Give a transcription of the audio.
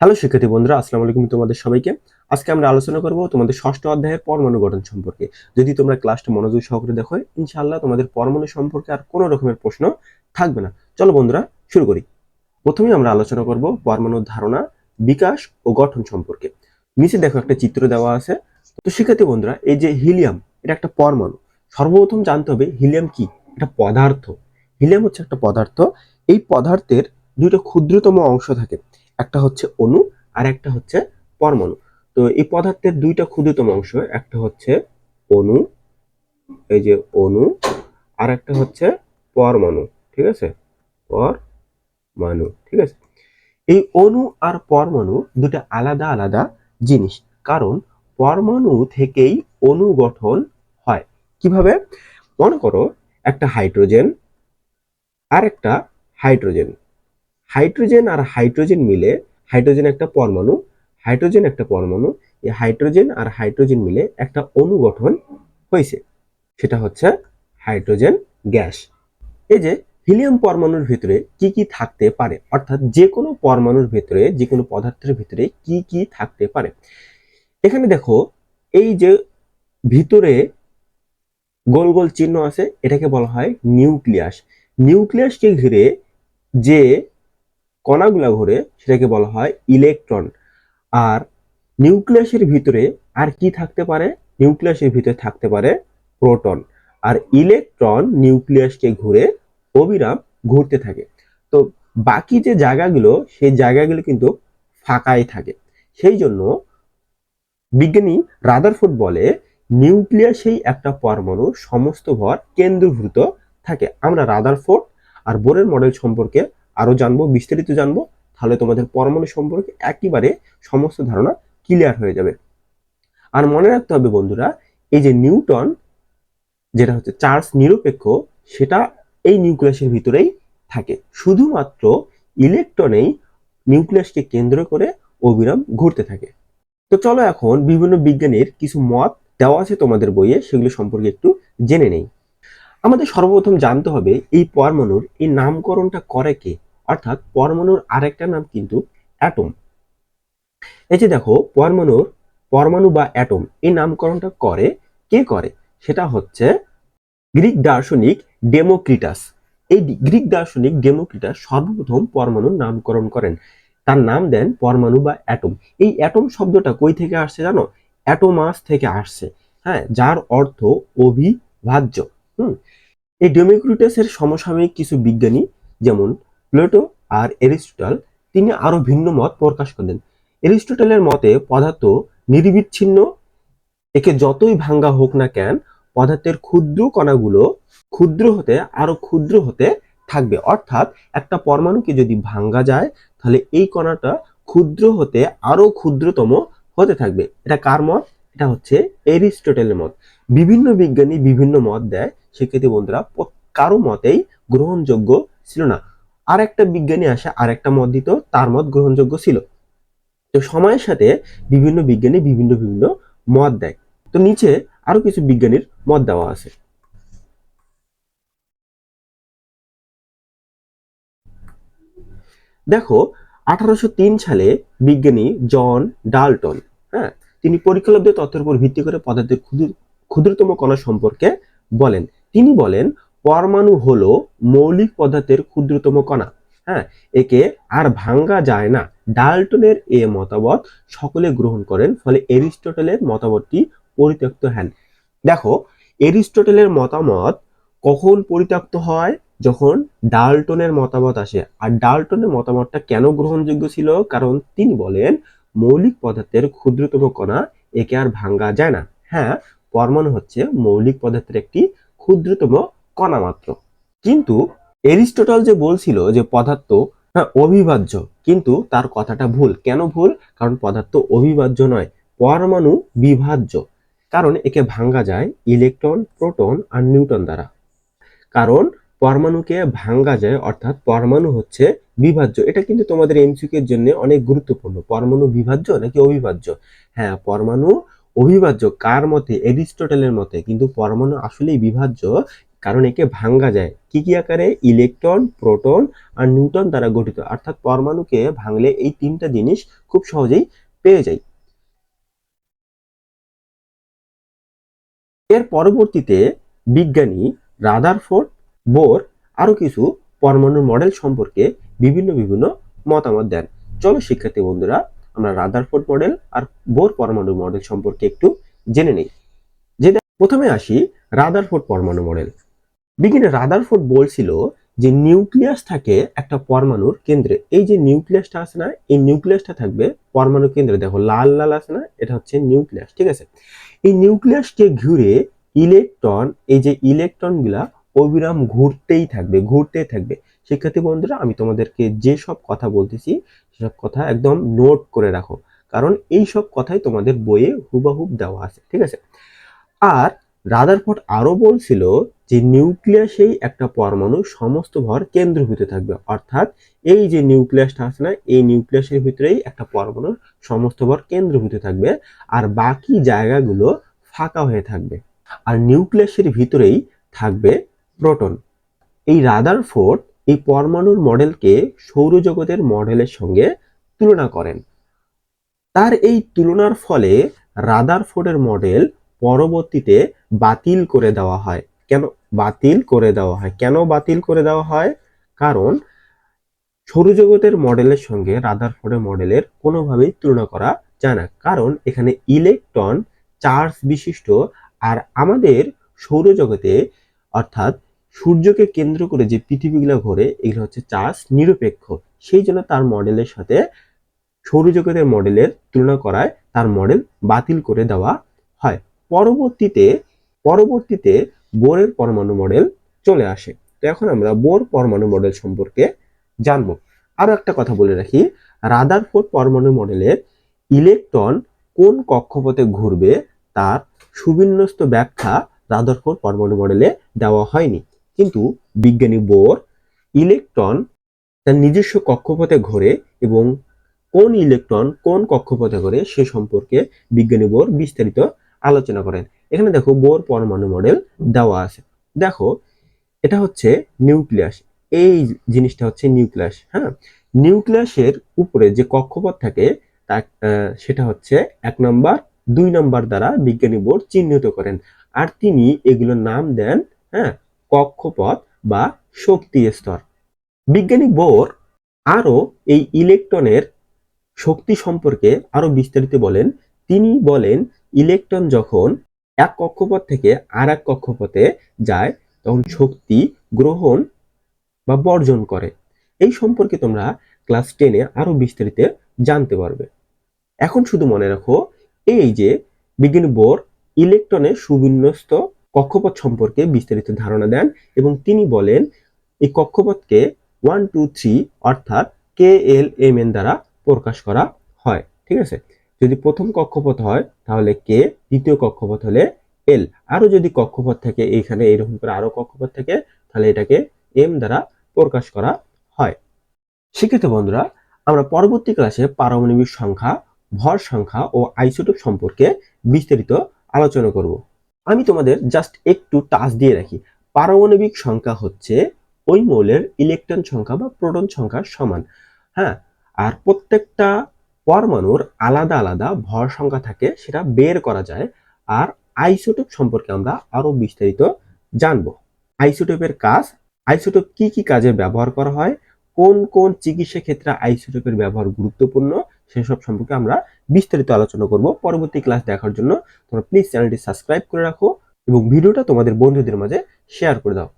Hello শিক্ষার্থী বন্ধুরা, আসসালামু আলাইকুম তোমাদের সবাইকে। আজকে আমরা আলোচনা করব তোমাদের ষষ্ঠ অধ্যায়ের পরমাণু গঠন সম্পর্কে। যদি তোমরা ক্লাসটা মনোযোগ সহকারে দেখো, ইনশাআল্লাহ তোমাদের পরমাণু সম্পর্কে আর কোনো রকমের প্রশ্ন থাকবে না। চলো বন্ধুরা, শুরু করি। প্রথমেই আমরা আলোচনা করব পরমাণুর ধারণা, বিকাশ ও গঠন সম্পর্কে। নিচে দেখো একটা চিত্র দেওয়া আছে। তো শিক্ষার্থী বন্ধুরা, এই যে হিলিয়াম, এটা একটা পরমাণু। সর্বপ্রথম জানতে হবে হিলিয়াম কি? এটা পদার্থ। হিলিয়াম হচ্ছে একটা পদার্থ। এই পদার্থের দুইটা ক্ষুদ্রতম অংশ থাকে। একটা হচ্ছে অণু আর একটা হচ্ছে পরমাণু। তো এই পদার্থের দুইটা ক্ষুদ্রতম অংশ, একটা হচ্ছে অণু এই যে অণু আর একটা হচ্ছে পরমাণু, ঠিক আছে? পরমাণু, ঠিক আছে? এই অণু আর পরমাণু দুটো আলাদা আলাদা জিনিস, কারণ পরমাণু থেকেই অণু গঠন হয়। কীভাবে? মনে করো একটা হাইড্রোজেন আর একটা হাইড্রোজেন। হাইড্রোজেন আর হাইড্রোজেন মিলে হাইড্রোজেন একটা পরমাণু, হাইড্রোজেন একটা পরমাণু, এই হাইড্রোজেন আর হাইড্রোজেন মিলে একটা অণু গঠন হয়েছে সেটা হচ্ছে হাইড্রোজেন গ্যাস। এই যে হিলিয়াম পরমাণুর ভিতরে কি কি থাকতে পারে? অর্থাৎ যে কোনো পরমাণুর ভিতরে যে কোনো পদার্থের ভিতরে কি কি থাকতে পারে? এখানে দেখো, এই যে ভিতরে গোল গোল চিহ্ন আছে, এটাকে বলা হয় নিউক্লিয়াস। নিউক্লিয়াসকে ঘিরে যে কণাগুলা ঘুরে সেটাকে বলা হয় ইলেকট্রন। আর নিউক্লিয়াসের ভিতরে আর কি থাকতে পারে? নিউক্লিয়াসের ভিতরে থাকতে পারে প্রোটন। আর ইলেকট্রন নিউক্লিয়াসকে ঘুরে অবিরাম ঘুরতে থাকে। তো বাকি যে জায়গাগুলো, সেই জায়গাগুলো কিন্তু ফাঁকাই থাকে। সেই জন্য বিজ্ঞানী রাদারফোর্ড বলে, নিউক্লিয়াসেই একটা পরমাণু সমস্ত ভর কেন্দ্রভূত থাকে। আমরা রাদারফোর্ড আর বোরের মডেল সম্পর্কে আরও জানব, বিস্তারিত জানব, তাহলে তোমাদের পরমাণু সম্পর্কে একেবারে সমস্ত ধারণা ক্লিয়ার হয়ে যাবে। আর মনে রাখতে হবে বন্ধুরা, এই যে নিউটন, যেটা হচ্ছে চার্জ নিরপেক্ষ, সেটা এই নিউক্লিয়াসের ভিতরেই থাকে। শুধুমাত্র ইলেকট্রনেই নিউক্লিয়াসকে কেন্দ্র করে অবিরাম ঘুরতে থাকে। তো চলো এখন বিভিন্ন বিজ্ঞানীর কিছু মত দেওয়া আছে তোমাদের বইয়ে, সেগুলো সম্পর্কে একটু জেনে নেই। আমাদের সর্বপ্রথম জানতে হবে, এই পরমাণুর এই নামকরণটা করে কে? অর্থাৎ পরমাণুর আরেকটা নাম কিন্তু অ্যাটম। এই যে দেখো, পরমাণুর, পরমাণু বা অ্যাটম, এই নামকরণটা করে, কে করে? সেটা হচ্ছে গ্রিক দার্শনিক ডেমোক্রিটাস। এই গ্রিক দার্শনিক ডেমোক্রিটাস সর্বপ্রথম পরমাণুর নামকরণ করেন। তার নাম দেন পরমাণু বা অ্যাটম। এই অ্যাটম শব্দটা কই থেকে আসছে জানো? অ্যাটোমাস থেকে আসছে। হ্যাঁ যার অর্থ অবিভাজ্য হুম, এই ডেমোক্রিটাসের সমসাময়িক কিছু বিজ্ঞানী, যেমন প্লেটো আর এরিস্টটল তিনি আরও ভিন্ন মত প্রকাশ করেন। এরিস্টটলের মতে পদার্থ নির্বিচ্ছিন্ন, একে যতই ভাঙ্গা হোক না কেন, পদার্থের ক্ষুদ্র কণাগুলো ক্ষুদ্র হতে আরও ক্ষুদ্র হতে থাকবে। অর্থাৎ একটা পরমাণুকে যদি ভাঙ্গা যায়, তাহলে এই কণাটা ক্ষুদ্র হতে আরও ক্ষুদ্রতম হতে থাকবে। এটা কার মত? এটা হচ্ছে এরিস্টটলের মত। বিভিন্ন বিজ্ঞানী বিভিন্ন মত দেয়। সেক্ষেত্রে বন্ধুরা, কারও মতেই গ্রহণযোগ্য ছিল না। আর একটা বিজ্ঞানী আসে আর একটা মত দিত, তার মত গ্রহণযোগ্য ছিল। তো সময়ের সাথে বিভিন্ন বিজ্ঞানী বিভিন্ন বিভিন্ন মত দেয়। তো নিচে আরও কিছু বিজ্ঞানীর মত দেওয়া আছে। দেখো, আঠারোশো তিন সালে বিজ্ঞানী জন ডালটন হ্যাঁ তিনি পরীক্ষালব্ধ তথ্যের উপর ভিত্তি করে পদার্থের ক্ষুদ্র ক্ষুদ্রতম কণা সম্পর্কে বলেন। তিনি বলেন পরমাণু হলো মৌলিক পদার্থের ক্ষুদ্রতম কণা। হ্যাঁ একে আর ভাঙ্গা যায় না। ডাল্টনের এ মতামত সকলে গ্রহণ করেন, ফলে এরিস্টটলের মতামতটি পরিত্যক্ত হন দেখো, এরিস্টটলের মতামত কখন পরিত্যক্ত হয়? যখন ডাল্টনের মতামত আসে। আর ডাল্টনের মতামতটা কেন গ্রহণযোগ্য ছিল? কারণ তিনি বলেন, মৌলিক পদার্থের ক্ষুদ্রতম কণা একে আর ভাঙ্গা যায় না। হ্যাঁ পরমাণু হচ্ছে মৌলিক পদার্থের একটি ক্ষুদ্রতম কণা মাত্র। কিন্তু এরিস্টটল যে বলছিল যে পদার্থ হ্যাঁ অবিভাজ্য, কিন্তু তার কথাটা ভুল। কেন ভুল? কারণ পদার্থ অবিভাজ্য নয়, পরমাণু বিভাজ্য। কারণ একে ভাঙ্গা যায় ইলেকট্রন, প্রোটন আর নিউটন দ্বারা। কারণ পরমাণুকে ভাঙ্গা যায়, অর্থাৎ পরমাণু হচ্ছে বিভাজ্য। এটা কিন্তু তোমাদের এমসিকিউ এর জন্য অনেক গুরুত্বপূর্ণ। পরমাণু বিভাজ্য নাকি অবিভাজ্য? হ্যাঁ পরমাণু অবিভাজ্য কার মতে? এরিস্টটলের মতে। কিন্তু পরমাণু আসলেই বিভাজ্য কারণ একে ভাঙ্গা যায়। কি কি আকারে? ইলেকট্রন, প্রোটন আর নিউটন দ্বারা গঠিত। অর্থাৎ পরমাণুকে ভাঙলে এই তিনটা জিনিস খুব সহজেই পেয়ে যাই এর পরবর্তীতে বিজ্ঞানী রাদারফোর্ড, বোর আরও কিছু পরমাণুর মডেল সম্পর্কে বিভিন্ন বিভিন্ন মতামত দেন। চলো শিক্ষার্থী বন্ধুরা, আমরা রাদারফোর্ড মডেল আর বোর পরমাণু মডেল সম্পর্কে একটু জেনে নেই। যে প্রথমে আসি রাদারফোর্ড পরমাণু মডেল। বিজ্ঞানী রাদারফোর্ড বলছিল যে নিউক্লিয়াস থাকে একটা পরমাণুর কেন্দ্রে। এই যে নিউক্লিয়াসটা আছে না, এই নিউক্লিয়াসটা থাকবে পরমাণু কেন্দ্রে। দেখো, লাল লাল আছে না, এটা হচ্ছে নিউক্লিয়াস, ঠিক আছে? এই নিউক্লিয়াসকে ঘুরে ইলেকট্রন, এই যে ইলেকট্রনগুলা অবিরাম ঘুরতেই থাকবে ঘুরতেই থাকবে। শিক্ষার্থী বন্ধুরা, আমি তোমাদেরকে যে সব কথা বলতেছি, সেসব কথা একদম নোট করে রাখো। কারণ এই সব কথাই তোমাদের বইয়ে হুবাহুব দেওয়া আছে, ঠিক আছে? আর রাদারফোর্ড আরও বলছিল যে নিউক্লিয়াসেই একটা পরমাণু সমস্ত ভর কেন্দ্রভূত থাকবে। অর্থাৎ এই যে নিউক্লিয়াসটা আছে না, এই নিউক্লিয়াসের ভিতরেই একটা পরমাণুর সমস্ত ভর কেন্দ্রভূত থাকবে আর বাকি জায়গাগুলো ফাঁকা হয়ে থাকবে। আর নিউক্লিয়াসের ভিতরেই থাকবে প্রোটন এই রাদারফোর্ড এই পরমাণুর মডেলকে সৌরজগতের মডেলের সঙ্গে তুলনা করেন। তার এই তুলনার ফলে রাদার ফোর্ডের মডেল পরবর্তীতে বাতিল করে দেওয়া হয়। কেন বাতিল করে দেওয়া হয়? কেন বাতিল করে দেওয়া হয়? কারণ সৌরজগতের মডেলের সঙ্গে রাদারফোর্ডের মডেলের কোনোভাবেই তুলনা করা যায় না। কারণ এখানে ইলেকট্রন চার্জ বিশিষ্ট আর আমাদের সৌরজগতে অর্থাৎ সূর্যকে কেন্দ্র করে যে পৃথিবীগুলো ঘোরে, এগুলো হচ্ছে চার্জ নিরপেক্ষ। সেই জন্য তার মডেলের সাথে সৌরজগতের মডেলের তুলনা করায় তার মডেল বাতিল করে দেওয়া হয়। পরবর্তীতে পরবর্তীতে বোরের পরমাণু মডেল চলে আসে। তো এখন আমরা বোর পরমাণু মডেল সম্পর্কে জানব। আরও একটা কথা বলে রাখি রাদার রাদারফোর্ড পরমাণু মডেলের ইলেকট্রন কোন কক্ষপথে ঘুরবে তার সুবিন্যস্ত ব্যাখ্যা রাদার রাদারফোর্ড পরমাণু মডেলে দেওয়া হয়নি। কিন্তু বিজ্ঞানী বোর ইলেকট্রন তার নিজস্ব কক্ষপথে ঘোরে এবং কোন ইলেকট্রন কোন কক্ষপথে ঘোরে সে সম্পর্কে বিজ্ঞানী বোর বিস্তারিত আলোচনা করেন। এখানে দেখো বোর পরমাণু মডেল দেওয়া আছে। দেখো, এটা হচ্ছে নিউক্লিয়াস। এই জিনিসটা হচ্ছে নিউক্লিয়াস হ্যাঁ? নিউক্লিয়াসের উপরে যে কক্ষপথ থাকে তা সেটা হচ্ছে এক নম্বর, দুই নম্বর দ্বারা বিজ্ঞানী বোর্ড চিহ্নিত করেন। আর তিনি এগুলোর নাম দেন হ্যাঁ কক্ষপথ বা শক্তি স্তর। বিজ্ঞানী বোর আরও এই ইলেকট্রনের শক্তি সম্পর্কে আরও বিস্তারিত বলেন। তিনি বলেন, ইলেকট্রন যখন এক কক্ষপথ থেকে আর এক কক্ষপথে যায়, তখন শক্তি গ্রহণ বা বর্জন করে। এই সম্পর্কে তোমরা ক্লাস টেনে আরও বিস্তারিত জানতে পারবে। এখন শুধু মনে রাখো, এই যে বিজ্ঞানী বোর ইলেকট্রনের সুবিন্যস্ত কক্ষপথ সম্পর্কে বিস্তারিত ধারণা দেন এবং তিনি বলেন, এই কক্ষপথকে ওয়ান টু থ্রি অর্থাৎ কে এল এম এন দ্বারা প্রকাশ করা হয়, ঠিক আছে? যদি প্রথম কক্ষপথ হয়, তাহলে কে দ্বিতীয় কক্ষপথ হলে এল আরও যদি কক্ষপথ থাকে, এইখানে এরকম করে আরও কক্ষপথ থাকে, তাহলে এটাকে এম দ্বারা প্রকাশ করা হয়। শিক্ষিত বন্ধুরা, আমরা পরবর্তী ক্লাসে পারমাণবিক সংখ্যা, ভর সংখ্যা ও আইসোটোপ সম্পর্কে বিস্তারিত আলোচনা করব। আমি তোমাদের জাস্ট একটু টাচ দিয়ে রাখি। পারমাণবিক সংখ্যা হচ্ছে ওই মৌলের ইলেকট্রন সংখ্যা বা প্রোটন সংখ্যার সমান। হ্যাঁ আর প্রত্যেকটা পরমাণুর আলাদা আলাদা ভর সংখ্যা থাকে, সেটা বের করা যায়। আর আইসোটোপ সম্পর্কে আমরা আরও বিস্তারিত জানব। আইসোটোপের কাজ, আইসোটোপ কি কি কাজে ব্যবহার করা হয়, কোন কোন চিকিৎসা ক্ষেত্রে আইসোটোপের ব্যবহার গুরুত্বপূর্ণ, সেসব সম্পর্কে আমরা বিস্তারিত আলোচনা করব পরবর্তী ক্লাস দেখার জন্য। তোমরা প্লিজ চ্যানেলটি সাবস্ক্রাইব করে রাখো এবং ভিডিওটা তোমাদের বন্ধুদের মাঝে শেয়ার করে দাও।